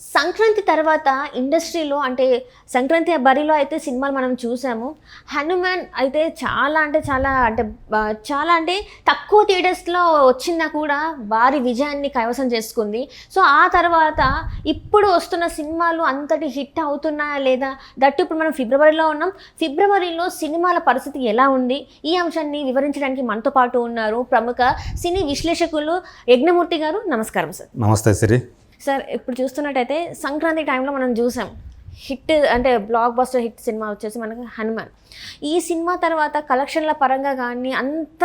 సంక్రాంతి తర్వాత ఇండస్ట్రీలో అంటే సంక్రాంతి బరిలో అయితే సినిమాలు మనం చూసాము. హనుమాన్ అయితే చాలా అంటే చాలా అంటే చాలా అంటే తక్కువ థియేటర్స్లో వచ్చినా కూడా భారీ విజయాన్ని కైవసం చేసుకుంది. సో ఆ తర్వాత ఇప్పుడు వస్తున్న సినిమాలు అంతటి హిట్ అవుతున్నాయా లేదా? దట్టు ఇప్పుడు మనం ఫిబ్రవరిలో ఉన్నాం. ఫిబ్రవరిలో సినిమాల పరిస్థితి ఎలా ఉంది? ఈ అంశాన్ని వివరించడానికి మనతో పాటు ఉన్నారు ప్రముఖ సినీ విశ్లేషకులు యజ్ఞమూర్తి గారు. నమస్కారం సార్. నమస్తే సిరి. సార్ ఇప్పుడు చూస్తున్నట్టయితే సంక్రాంతి టైంలో మనం చూసాం. హిట్ అంటే బ్లాక్ బస్టర్ హిట్ సినిమా వచ్చేసి మనకు హనుమాన్. ఈ సినిమా తర్వాత కలెక్షన్ల పరంగా కానీ అంత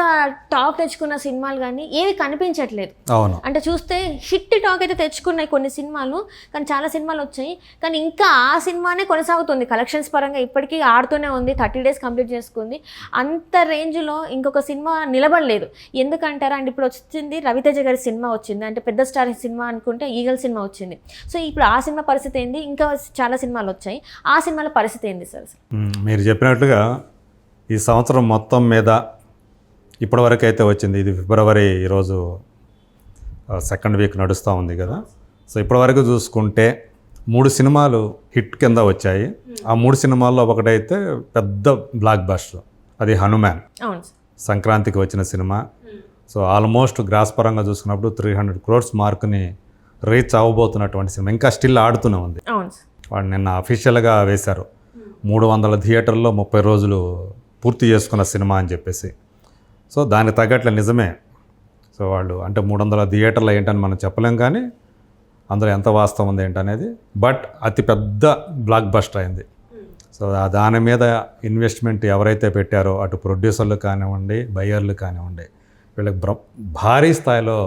టాక్ తెచ్చుకున్న సినిమాలు కానీ ఏవి కనిపించట్లేదు. అవును. అంటే చూస్తే హిట్ టాక్ అయితే తెచ్చుకున్నాయి కొన్ని సినిమాలు కానీ చాలా సినిమాలు వచ్చాయి. కానీ ఇంకా ఆ సినిమానే కొనసాగుతుంది. కలెక్షన్స్ పరంగా ఇప్పటికీ ఆడుతూనే ఉంది థర్టీ డేస్ కంప్లీట్ చేసుకుంది. అంత రేంజ్లో ఇంకొక సినిమా నిలబడలేదు. ఎందుకంటారా? అంటే ఇప్పుడు వచ్చింది రవితేజ గారి సినిమా వచ్చింది. అంటే పెద్ద స్టార్ సినిమా అనుకుంటే ఈగల్ సినిమా వచ్చింది. సో ఇప్పుడు ఆ సినిమా పరిస్థితి ఏంది? ఇంకా చాలా సినిమాలు వచ్చాయి ఆ సినిమాల పరిస్థితి ఏంది సార్ మీరు చెప్పినట్లుగా ఈ సంవత్సరం మొత్తం మీద ఇప్పటివరకు అయితే వచ్చింది. ఇది ఫిబ్రవరి ఈరోజు సెకండ్ వీక్ నడుస్తూ ఉంది కదా. సో ఇప్పటివరకు చూసుకుంటే మూడు సినిమాలు హిట్ కింద వచ్చాయి. ఆ మూడు సినిమాల్లో ఒకటైతే పెద్ద బ్లాక్ బస్టర్. అది హనుమాన్. సంక్రాంతికి వచ్చిన సినిమా. సో ఆల్మోస్ట్ గ్రాస్ పరంగా చూసుకున్నప్పుడు త్రీ హండ్రెడ్ క్రోర్స్ మార్క్ని రీచ్ అవ్వబోతున్నటువంటి సినిమా. ఇంకా స్టిల్ ఆడుతూనే ఉంది. వాడు నిన్న అఫీషియల్గా వేశారు. మూడు వందల థియేటర్లో ముప్పై రోజులు పూర్తి చేసుకున్న సినిమా అని చెప్పేసి. సో దానికి తగ్గట్లే నిజమే. సో వాళ్ళు అంటే మూడు వందల థియేటర్లు ఏంటని మనం చెప్పలేం కానీ అందులో ఎంత వాస్తవం ఉంది ఏంటనేది. బట్ అతి పెద్ద బ్లాక్ బస్టర్ అయింది. సో దాని మీద ఇన్వెస్ట్మెంట్ ఎవరైతే పెట్టారో అటు ప్రొడ్యూసర్లు కానివ్వండి బయ్యర్లు కానివ్వండి వీళ్ళకి బ్ర భారీ స్థాయిలో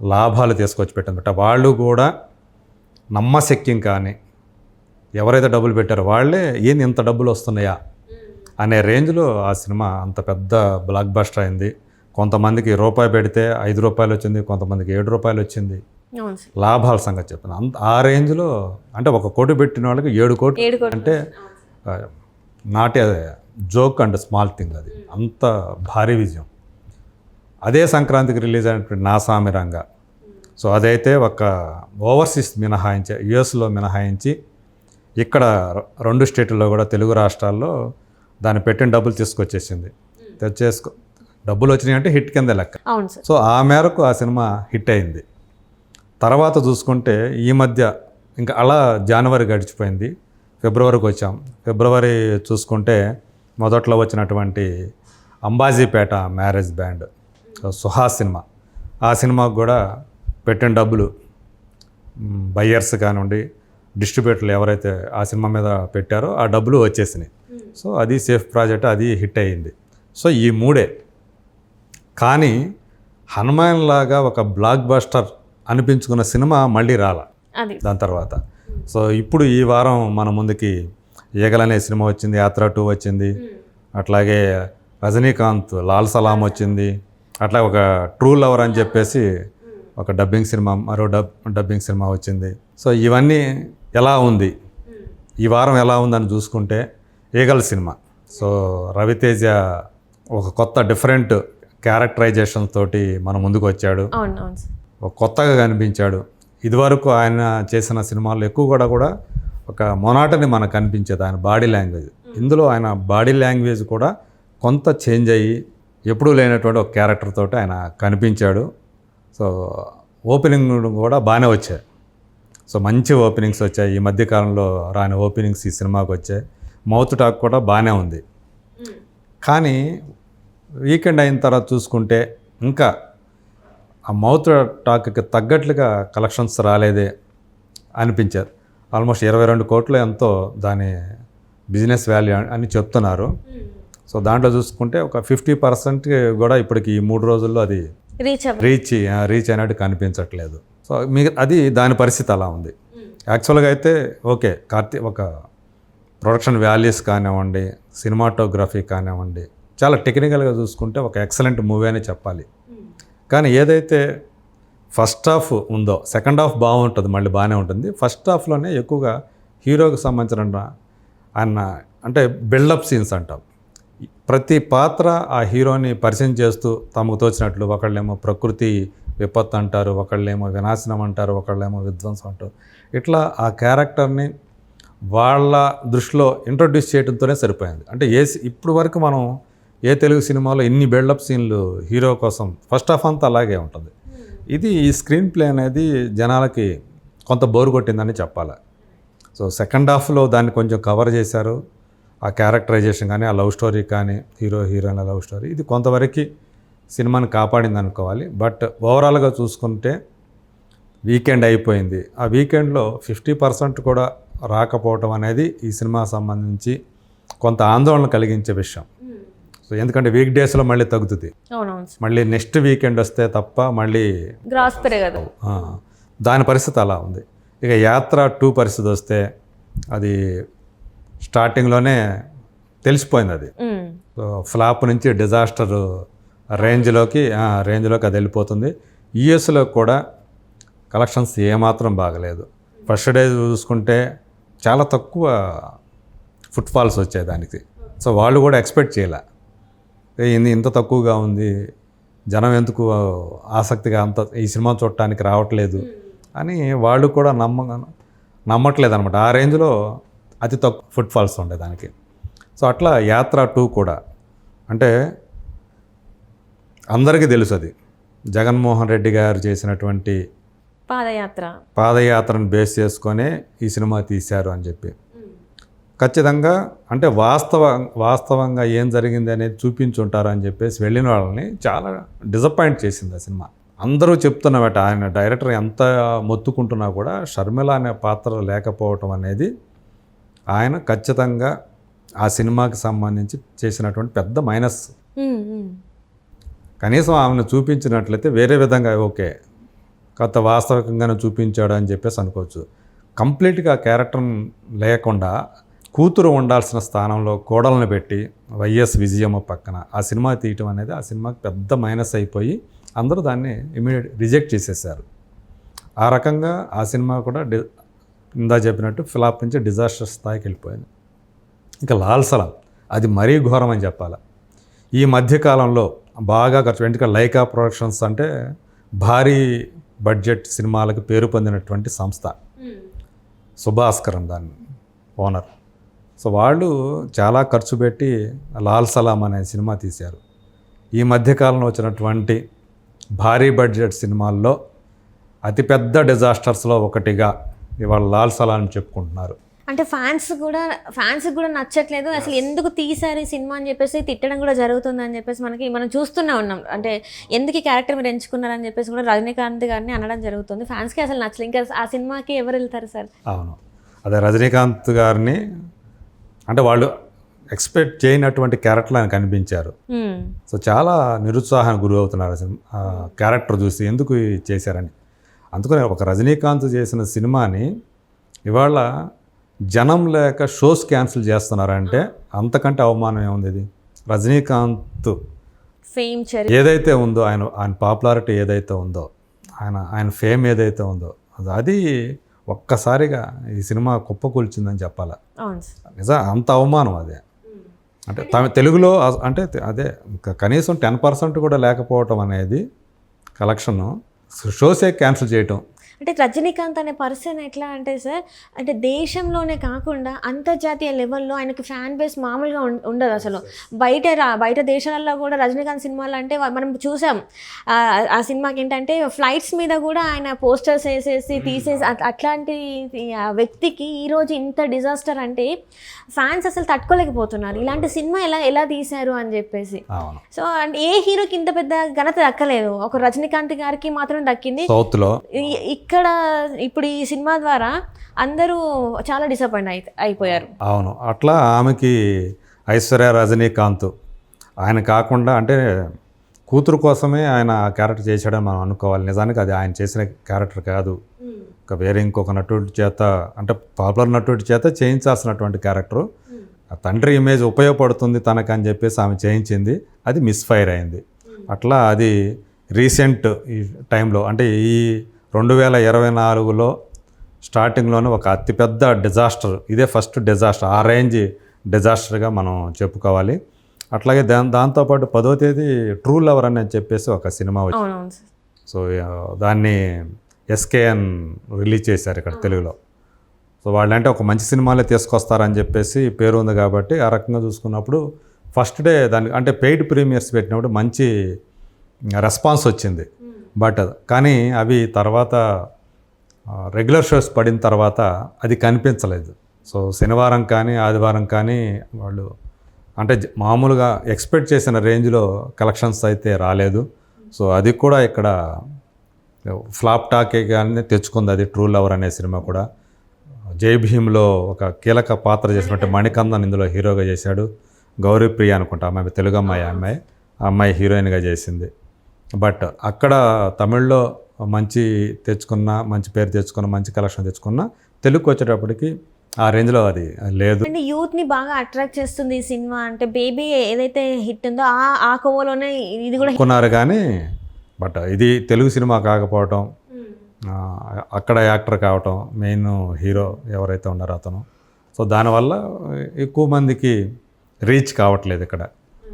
లాభాలు తీసుకొచ్చి పెట్టిందట వాళ్ళు కూడా నమ్మశక్యం కానీ ఎవరైతే డబ్బులు పెట్టారో వాళ్ళే ఏంది ఇంత డబ్బులు వస్తున్నాయా? అనే రేంజ్లో ఆ సినిమా అంత పెద్ద బ్లాక్ బస్టర్ అయింది. కొంతమందికి రూపాయి పెడితే ఐదు రూపాయలు వచ్చింది కొంతమందికి ఏడు రూపాయలు వచ్చింది. లాభాల సంగతి చెప్తాను అంత ఆ రేంజ్లో అంటే ఒక కోటి పెట్టిన వాళ్ళకి ఏడు కోట్లు. అంటే not a joke and small thing అది. అంత భారీ విజయం. అదే సంక్రాంతికి రిలీజ్ అయినటువంటి నా సామిరంగా. సో అదైతే ఒక ఓవర్సీస్ మినహాయించి యుఎస్లో మినహాయించి ఇక్కడ రెండు స్టేట్లలో కూడా తెలుగు రాష్ట్రాల్లో దాన్ని పెట్టిన డబ్బులు తీసుకొచ్చేసింది. తెచ్చేసుకో డబ్బులు వచ్చినాయి అంటే హిట్ కింద లెక్క. అవును సార్. సో ఆ మేరకు ఆ సినిమా హిట్ అయింది. తర్వాత చూసుకుంటే ఈ మధ్య ఇంకా అలా జనవరి గడిచిపోయింది. ఫిబ్రవరికి వచ్చాం. ఫిబ్రవరి చూసుకుంటే మొదట్లో వచ్చినటువంటి Ambajipeta marriage band Suhas cinema. ఆ సినిమాకు కూడా పెట్టిన డబ్బులు బయ్యర్స్ కానివ్వండి డిస్ట్రిబ్యూటర్లు ఎవరైతే ఆ సినిమా మీద పెట్టారో ఆ డబ్బులు వచ్చేసినాయి. సో అది సేఫ్ ప్రాజెక్ట్ అది హిట్ అయ్యింది. సో ఈ మూడే. కానీ హనుమాన్ లాగా ఒక బ్లాక్ బస్టర్ అనిపించుకున్న సినిమా మళ్ళీ రాల దాని తర్వాత. సో ఇప్పుడు ఈ వారం మన ముందుకి ఈగలనే సినిమా వచ్చింది యాత్ర టూ వచ్చింది. అట్లాగే రజనీకాంత్ లాల్ సలాం వచ్చింది. అట్లా ఒక ట్రూ లవర్ అని చెప్పేసి ఒక డబ్బింగ్ సినిమా మరో డబ్ డబ్బింగ్ సినిమా వచ్చింది. సో ఇవన్నీ ఎలా ఉంది? ఈ వారం ఎలా ఉందని చూసుకుంటే ఈగల్ సినిమా. సో రవితేజ ఒక కొత్త డిఫరెంట్ క్యారెక్టరైజేషన్ తోటి మన ముందుకు వచ్చాడు. కొత్తగా కనిపించాడు. ఇదివరకు ఆయన చేసిన సినిమాల్లో ఎక్కువ కూడా కూడా ఒక మొనాటని మనకు కనిపించేది ఆయన బాడీ లాంగ్వేజ్. ఇందులో ఆయన బాడీ లాంగ్వేజ్ కూడా కొంత చేంజ్ అయ్యి ఎప్పుడూ లేనటువంటి ఒక క్యారెక్టర్ తోటి ఆయన కనిపించాడు. సో ఓపెనింగ్ కూడా బాగానే వచ్చాయి. సో మంచి ఓపెనింగ్స్ వచ్చాయి. ఈ మధ్య కాలంలో రాని ఓపెనింగ్స్ ఈ సినిమాకి వచ్చాయి. మౌత్ టాక్ కూడా బాగానే ఉంది. కానీ వీకెండ్ అయిన తర్వాత చూసుకుంటే ఇంకా ఆ మౌత్ టాక్కి తగ్గట్లుగా కలెక్షన్స్ రాలేదే అనిపించారు. ఆల్మోస్ట్ ఇరవై రెండు కోట్లు ఎంతో దాని బిజినెస్ వాల్యూ అని చెప్తున్నారు. సో దాంట్లో చూసుకుంటే ఒక ఫిఫ్టీ పర్సెంట్ కూడా ఇప్పటికి ఈ మూడు రోజుల్లో అది రీచ్ రీచ్ రీచ్ అయినట్టు కనిపించట్లేదు. సో మీ అది దాని పరిస్థితి అలా ఉంది. యాక్చువల్గా అయితే ఓకే కార్తీ ఒక ప్రొడక్షన్ వాల్యూస్ కానివ్వండి సినిమాటోగ్రఫీ కానివ్వండి చాలా టెక్నికల్గా చూసుకుంటే ఒక ఎక్సలెంట్ మూవీ అని చెప్పాలి. కానీ ఏదైతే ఫస్ట్ హాఫ్ ఉందో సెకండ్ హాఫ్ బాగుంటుంది మళ్ళీ బాగానే ఉంటుంది. ఫస్ట్ హాఫ్లోనే ఎక్కువగా హీరోకి సంబంధించిన ఆయన అంటే బిల్డప్ సీన్స్ అంటాం. ప్రతి పాత్ర ఆ హీరోని పరిచయం చేస్తూ తమకు తోచినట్లు ఒకళ్ళేమో ప్రకృతి విపత్తు అంటారు ఒకళ్ళేమో వినాశనం అంటారు ఒకళ్ళేమో విధ్వంసం అంటారు. ఇట్లా ఆ క్యారెక్టర్ని వాళ్ళ దృష్టిలో ఇంట్రొడ్యూస్ చేయడంతోనే సరిపోయింది. అంటే ఏ ఇప్పుడు వరకు మనం ఏ తెలుగు సినిమాలో ఇన్ని బిల్డప్ సీన్లు హీరో కోసం ఫస్ట్ ఆఫ్ అంతా అలాగే ఉంటుంది. ఇది ఈ స్క్రీన్ ప్లే అనేది జనాలకి కొంత బోరు కొట్టిందని చెప్పాలి. సో సెకండ్ హాఫ్లో దాన్ని కొంచెం కవర్ చేశారు. ఆ క్యారెక్టరైజేషన్ కానీ ఆ లవ్ స్టోరీ కానీ హీరో హీరోయిన్ లవ్ స్టోరీ ఇది కొంతవరకు సినిమాని కాపాడింది అనుకోవాలి బట్ ఓవరాల్గా చూసుకుంటే వీకెండ్ అయిపోయింది. ఆ వీకెండ్లో ఫిఫ్టీ పర్సెంట్ కూడా రాకపోవటం అనేది ఈ సినిమా సంబంధించి కొంత ఆందోళన కలిగించే విషయం. సో ఎందుకంటే వీక్ డేస్లో మళ్ళీ తగ్గుతుంది. మళ్ళీ నెక్స్ట్ వీకెండ్ వస్తే తప్ప మళ్ళీ గ్రాస్ పెరగదు దాని పరిస్థితి అలా ఉంది. ఇక యాత్ర టూ పరిస్థితి వస్తే అది స్టార్టింగ్లోనే తెలిసిపోయింది అది. సో ఫ్లాప్ నుంచి డిజాస్టర్ రేంజ్లోకి రేంజ్లోకి అది వెళ్ళిపోతుంది. ఈఎస్లో కూడా కలెక్షన్స్ ఏమాత్రం బాగలేదు. ఫస్ట్ డే చూసుకుంటే చాలా తక్కువ ఫుట్ఫాల్స్ వచ్చాయి దానికి. సో వాళ్ళు కూడా ఎక్స్పెక్ట్ చేయలే. ఏ, ఇంత తక్కువగా ఉంది జనం ఎందుకు ఆసక్తిగా అంత ఈ సినిమా చూడటానికి రావట్లేదు అని వాళ్ళు కూడా నమ్మ నమ్మట్లేదు అనమాట ఆ రేంజ్లో అతి తక్కువ ఫుట్ఫాల్స్ ఉండే దానికి. సో అట్లా యాత్ర టూ కూడా. అంటే అందరికీ తెలుసు అది జగన్మోహన్ రెడ్డి గారు చేసినటువంటి పాదయాత్ర. పాదయాత్రను బేస్ చేసుకొనే ఈ సినిమా తీశారు అని చెప్పి. ఖచ్చితంగా అంటే వాస్తవ వాస్తవంగా ఏం జరిగింది అనేది చూపించుంటారు అని చెప్పేసి వెళ్ళిన వాళ్ళని చాలా డిసప్పాయింట్ చేసింది ఆ సినిమా. అందరూ చెప్తున్నమాట ఆయన డైరెక్టర్ ఎంత మొత్తుకుంటున్నా కూడా షర్మిల అనే పాత్ర లేకపోవటం అనేది ఆయన ఖచ్చితంగా ఆ సినిమాకి సంబంధించి చేసినటువంటి పెద్ద మైనస్. కనీసం ఆమెను చూపించినట్లయితే వేరే విధంగా ఓకే కొత్త వాస్తవికంగానే చూపించాడు అని చెప్పేసి అనుకోవచ్చు. కంప్లీట్గా క్యారెక్టర్ లేకుండా కూతురు ఉండాల్సిన స్థానంలో కోడలను పెట్టి వైఎస్ విజయమ్మ పక్కన ఆ సినిమా తీయటం అనేది ఆ సినిమాకి పెద్ద మైనస్ అయిపోయి అందరూ దాన్ని ఇమీడియట్ రిజెక్ట్ చేసేసారు. ఆ రకంగా ఆ సినిమా కూడా డి ఇందా చెప్పినట్టు ఫ్లాప్ నుంచి డిజాస్టర్ స్థాయికి వెళ్ళిపోయింది. ఇంకా లాల్సల అది మరీ ఘోరం అని చెప్పాలి. ఈ మధ్యకాలంలో బాగా ఖర్చు ఎందుకంటే లైకా ప్రొడక్షన్స్ అంటే భారీ బడ్జెట్ సినిమాలకు పేరు పొందినటువంటి సంస్థ. సుభాస్కరన్ దాని ఓనర్. సో వాళ్ళు చాలా ఖర్చు పెట్టి లాల్ సలాం అనే సినిమా తీశారు. ఈ మధ్యకాలంలో వచ్చినటువంటి భారీ బడ్జెట్ సినిమాల్లో అతిపెద్ద డిజాస్టర్స్లో ఒకటిగా ఇవాళ లాల్ సలాం చెప్పుకుంటున్నారు. అంటే ఫ్యాన్స్ కూడా ఫ్యాన్స్ కూడా నచ్చట్లేదు. అసలు ఎందుకు తీసారు ఈ సినిమా అని చెప్పేసి తిట్టడం కూడా జరుగుతుంది అని చెప్పేసి మనకి మనం చూస్తూనే ఉన్నాం. అంటే ఎందుకు ఈ క్యారెక్టర్ మీరు ఎంచుకున్నారని చెప్పేసి కూడా రజనీకాంత్ గారిని అనడం జరుగుతుంది. ఫ్యాన్స్కి అసలు నచ్చలేదు. ఇంకా ఆ సినిమాకి ఎవరు వెళ్తారు సార్? అవును. అదే రజనీకాంత్ గారిని అంటే వాళ్ళు ఎక్స్పెక్ట్ చేయనటువంటి క్యారెక్టర్ ఆయన కనిపించారు. సో చాలా నిరుత్సాహానికి గురి అవుతున్నారు క్యారెక్టర్ చూసి ఎందుకు చేశారని. అందుకని ఒక రజనీకాంత్ చేసిన సినిమాని ఇవాళ జనం లేక షోస్ క్యాన్సిల్ చేస్తున్నారంటే అంతకంటే అవమానం ఏముంది ఇది? రజనీకాంత్ ఫేమ్ ఏదైతే ఉందో ఆయన ఆయన పాపులారిటీ ఏదైతే ఉందో ఆయన ఆయన ఫేమ్ ఏదైతే ఉందో అది- అది ఒక్కసారిగా ఈ సినిమా కుప్పకూల్చిందని చెప్పాలి? నిజం అంత అవమానం అదే. అంటే తమ తెలుగులో అంటే అదే ఇంకా కనీసం టెన్ పర్సెంట్ కూడా లేకపోవటం అనేది కలెక్షన్. షోసే క్యాన్సిల్ చేయటం. అంటే రజనీకాంత్ అనే పర్సన్ ఎట్లా అంటే సార్ అంటే దేశంలోనే కాకుండా అంతర్జాతీయ లెవెల్లో ఆయనకి ఫ్యాన్ బేస్ మామూలుగా ఉండదు అసలు. బయట బయట దేశాలలో కూడా రజనీకాంత్ సినిమాలు అంటే మనం చూసాం. ఆ సినిమాకి ఏంటంటే ఫ్లైట్స్ మీద కూడా ఆయన పోస్టర్స్ వేసేసి తీసేసి అట్- అట్లాంటి వ్యక్తికి ఈరోజు ఇంత డిజాస్టర్ అంటే ఫ్యాన్స్ అసలు తట్టుకోలేకపోతున్నారు. ఇలాంటి సినిమా ఎలా ఎలా తీశారు అని చెప్పేసి. సో అంటే ఏ హీరోకి ఇంత పెద్ద ఘనత దక్కలేదు. ఒక రజనీకాంత్ గారికి మాత్రం దక్కింది. ఈ- ఇక్కడ ఇప్పుడు ఈ సినిమా ద్వారా అందరూ చాలా డిసప్పాయింట్ అయి అయిపోయారు. అవును. అట్లా ఆమెకి ఐశ్వర్య రజనీకాంత్ ఆయన కాకుండా అంటే కూతురు కోసమే ఆయన క్యారెక్టర్ చేశాడని మనం అనుకోవాలి. నిజానికి అది ఆయన చేసిన క్యారెక్టర్ కాదు. ఇంకా వేరే ఇంకొక నటుడి చేత అంటే పాపులర్ నటుడి చేత చేయించాల్సినటువంటి క్యారెక్టరు. ఆ తండ్రి ఇమేజ్ ఉపయోగపడుతుంది తనకు అని చెప్పేసి ఆమె చేయించింది. అది మిస్ఫైర్ అయింది. అట్లా అది రీసెంట్ ఈ టైంలో అంటే ఈ రెండు వేల ఇరవై నాలుగులో స్టార్టింగ్లోనే ఒక అతిపెద్ద డిజాస్టర్ ఇదే ఫస్ట్ డిజాస్టర్. ఆ రేంజ్ డిజాస్టర్గా మనం చెప్పుకోవాలి. అట్లాగే దా దాంతోపాటు పదో తేదీ ట్రూ లవర్ అని చెప్పేసి ఒక సినిమా వచ్చింది. సో దాన్ని ఎస్కేఎన్ రిలీజ్ చేశారు ఇక్కడ తెలుగులో. సో వాళ్ళంటే ఒక మంచి సినిమాలే తీసుకొస్తారని చెప్పేసి పేరు ఉంది కాబట్టి ఆ రకంగా చూసుకున్నప్పుడు ఫస్ట్ డే దానికి అంటే పెయిడ్ ప్రీమియర్స్ పెట్టినప్పుడు మంచి రెస్పాన్స్ వచ్చింది. బట్ కానీ అవి తర్వాత రెగ్యులర్ షోస్ పడిన తర్వాత అది కనిపించలేదు. సో శనివారం కానీ ఆదివారం కానీ వాళ్ళు అంటే మామూలుగా ఎక్స్పెక్ట్ చేసిన రేంజ్లో కలెక్షన్స్ అయితే రాలేదు. సో అది కూడా ఇక్కడ ఫ్లాప్ టాకే కానీ తెచ్చుకుంది అది ట్రూ లవర్ అనే సినిమా కూడా. జై భీమ్లో ఒక కీలక పాత్ర చేసినట్టు మణికందన్ ఇందులో హీరోగా చేశాడు. గౌరీప్రియ అనుకుంటా అమ్మాయి తెలుగు అమ్మాయి అమ్మాయి. ఆ అమ్మాయి హీరోయిన్గా చేసింది. బట్ అక్కడ తమిళ్ళో మంచి తెచ్చుకున్న మంచి పేరు తెచ్చుకున్న మంచి కలెక్షన్ తెచ్చుకున్న తెలుగుకి వచ్చేటప్పటికి ఆ రేంజ్లో అది లేదు. అంటే యూత్ని బాగా అట్రాక్ట్ చేస్తుంది ఈ సినిమా. అంటే బేబీ ఏదైతే హిట్ ఉందో ఆ ఆ కోవలోనే ఇది కూడా అనుకున్నారు కానీ బట్ ఇది తెలుగు సినిమా కాకపోవటం అక్కడ యాక్టర్ కావటం మెయిన్ హీరో ఎవరైతే ఉన్నారో అతను. సో దానివల్ల ఎక్కువ మందికి రీచ్ కావట్లేదు ఇక్కడ.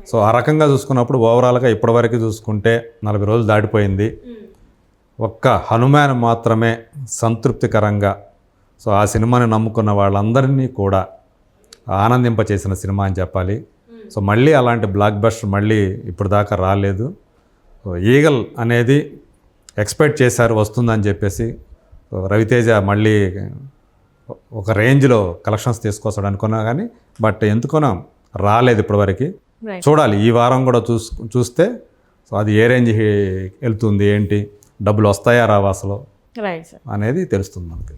సో ఆ రకంగా చూసుకున్నప్పుడు ఓవరాల్గా ఇప్పటివరకు చూసుకుంటే నలభై రోజులు దాటిపోయింది. ఒక్క హనుమాన్ మాత్రమే సంతృప్తికరంగా సో ఆ సినిమాని నమ్ముకున్న వాళ్ళందరినీ కూడా ఆనందింపచేసిన సినిమా అని చెప్పాలి. సో మళ్ళీ అలాంటి బ్లాక్ బస్టర్ మళ్ళీ ఇప్పుడు దాకా రాలేదు. ఈగల్ అనేది ఎక్స్పెక్ట్ చేశారు వస్తుందని చెప్పేసి రవితేజ మళ్ళీ ఒక రేంజ్లో కలెక్షన్స్ తీసుకొస్తాడు అనుకున్నా కానీ బట్ ఎందుకున్నా రాలేదు ఇప్పటివరకు. చూడాలి. ఈ వారం కూడా చూస్ చూస్తే సో అది ఏ రేంజ్ వెళ్తుంది ఏంటి? డబ్బులు వస్తాయా రావా అసలు? అనేది తెలుస్తుంది మనకి.